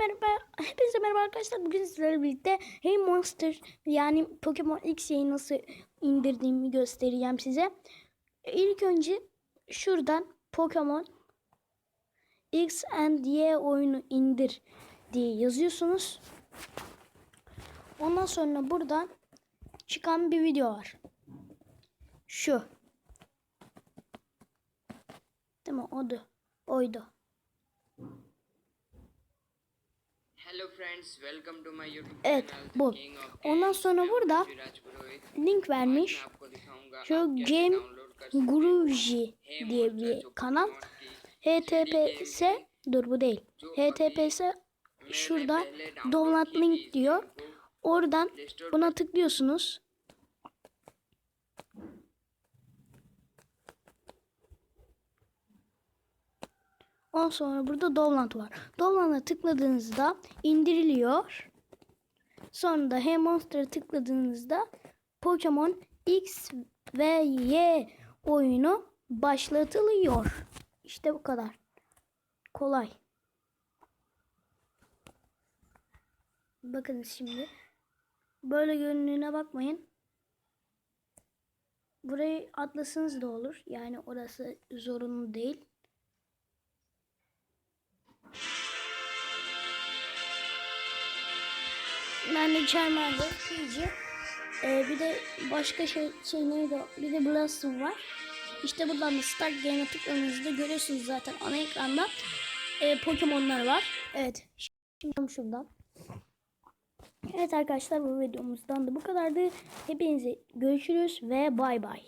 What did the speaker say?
Merhaba, hepinize merhaba arkadaşlar. Bugün sizlerle birlikte Hey Monster yani Pokemon X'yi nasıl indirdiğimi göstereceğim size. İlk önce şuradan Pokemon X and Y oyunu indir diye yazıyorsunuz. Ondan sonra buradan çıkan bir video var. Şu. Değil mi? Oydu. Oydu. Evet bu. Ondan sonra burada link vermiş. Şu Game Guruji diye bir kanal. HTTPS dur bu değil. HTTPS şurada download link diyor. Oradan buna tıklıyorsunuz. Ondan sonra burada download var. Download'a tıkladığınızda indiriliyor. Sonra da Hey Monster'a tıkladığınızda Pokemon X ve Y oyunu başlatılıyor. İşte bu kadar. Kolay. Bakın şimdi. Böyle görününe bakmayın. Burayı atlasanız da olur. Yani orası zorunlu değil. Ben de Charmander, Pidgey. Ee, bir de başka şey, şey neydi? Bir de Blossom var. İşte buradan da Start Game'e tıkladığınızda görüyorsunuz zaten ana ekranda. Ee, Pokemon'lar var. Evet. Şimdi şuradan. Evet arkadaşlar bu videomuzdan da bu kadardı. Hepinize görüşürüz ve bay bay.